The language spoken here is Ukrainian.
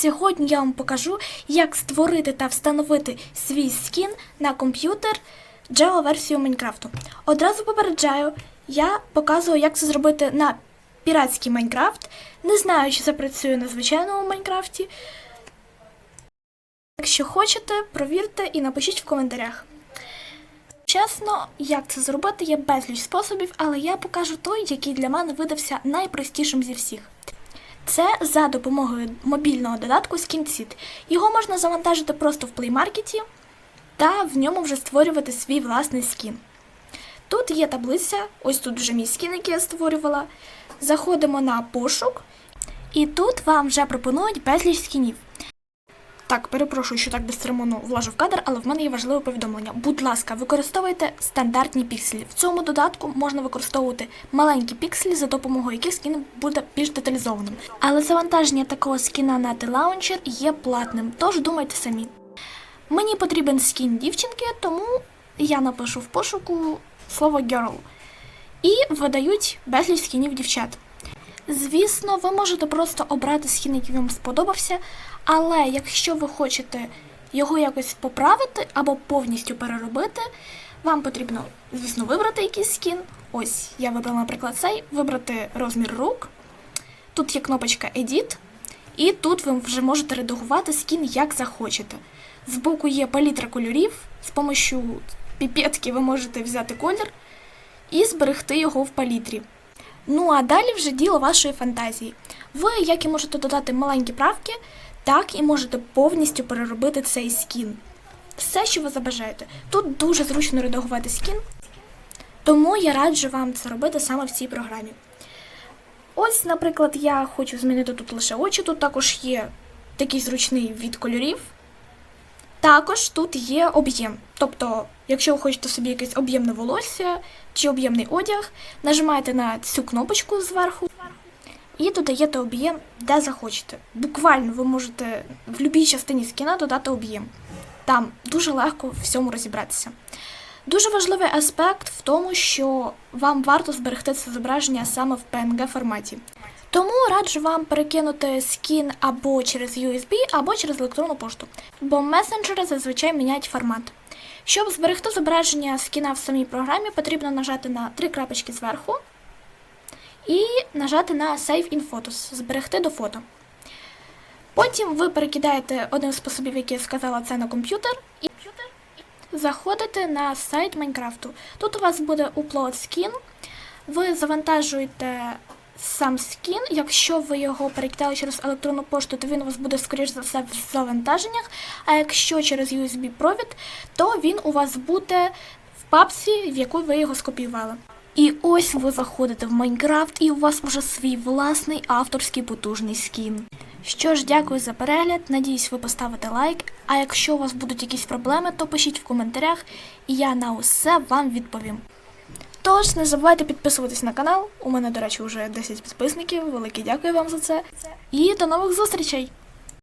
Сьогодні я вам покажу, як створити та встановити свій скін на комп'ютер Java версію Майнкрафту. Одразу попереджаю, я показую, як це зробити на піратський Майнкрафт. Не знаю, чи це працює на звичайному Майнкрафті. Якщо хочете, провірте і напишіть в коментарях. Чесно, як це зробити, є безліч способів, але я покажу той, який для мене видався найпростішим зі всіх. Це за допомогою мобільного додатку SkinSeed. Його можна завантажити просто в Play Market та в ньому вже створювати свій власний скін. Тут є таблиця, ось тут вже мій скін, який я створювала. Заходимо на пошук, і тут вам вже пропонують безліч скінів. Так, перепрошую, що так безцеремонно влажу в кадр, але в мене є важливе повідомлення. Будь ласка, використовуйте стандартні пікселі. В цьому додатку можна використовувати маленькі пікселі, за допомогою яких скін буде більш деталізованим. Але завантаження такого скіна на T-Launcher є платним, тож думайте самі. Мені потрібен скін дівчинки, тому я напишу в пошуку слово girl. І видають безліч скінів дівчат. Звісно, ви можете просто обрати скін, який вам сподобався, але якщо ви хочете його якось поправити або повністю переробити, вам потрібно, звісно, вибрати якийсь скін. Ось я вибрала, наприклад, цей, вибрати розмір рук. Тут є кнопочка Edit, і тут ви вже можете редагувати скін як захочете. Збоку є палітра кольорів, з помощю піпетки ви можете взяти колір і зберегти його в палітрі. Ну а далі вже діло вашої фантазії. Ви як і можете додати маленькі правки, так і можете повністю переробити цей скін. Все, що ви забажаєте. Тут дуже зручно редагувати скін, тому я раджу вам це робити саме в цій програмі. Ось, наприклад, я хочу змінити тут лише очі, тут також є такий зручний від кольорів. Також тут є об'єм. Тобто, якщо ви хочете собі якесь об'ємне волосся чи об'ємний одяг, нажимаєте на цю кнопочку зверху і додаєте об'єм, де захочете. Буквально ви можете в будь-якій частині скіна додати об'єм. Там дуже легко всьому розібратися. Дуже важливий аспект в тому, що вам варто зберегти це зображення саме в PNG форматі. Тому раджу вам перекинути скін або через USB, або через електронну пошту, бо месенджери зазвичай міняють формат. Щоб зберегти зображення скіна в самій програмі, потрібно нажати на три крапочки зверху і нажати на Save in Photos зберегти до фото. Потім ви перекидаєте один з способів, який я сказала, це на комп'ютер, заходите на сайт Майнкрафту. Тут у вас буде upload skin, ви завантажуєте сам скін. Якщо ви його перекидали через електронну пошту, то він у вас буде, скоріш за все, в завантаженнях. А якщо через USB-провід, то він у вас буде в папці, в яку ви його скопіювали. І ось ви заходите в Майнкрафт, і у вас вже свій власний авторський потужний скін. Що ж, дякую за перегляд. Надіюсь, ви поставите лайк. А якщо у вас будуть якісь проблеми, то пишіть в коментарях, і я на усе вам відповім. Тож не забувайте підписуватись на канал. У мене, до речі, вже 10 підписників. Велике дякую вам за це. І до нових зустрічей!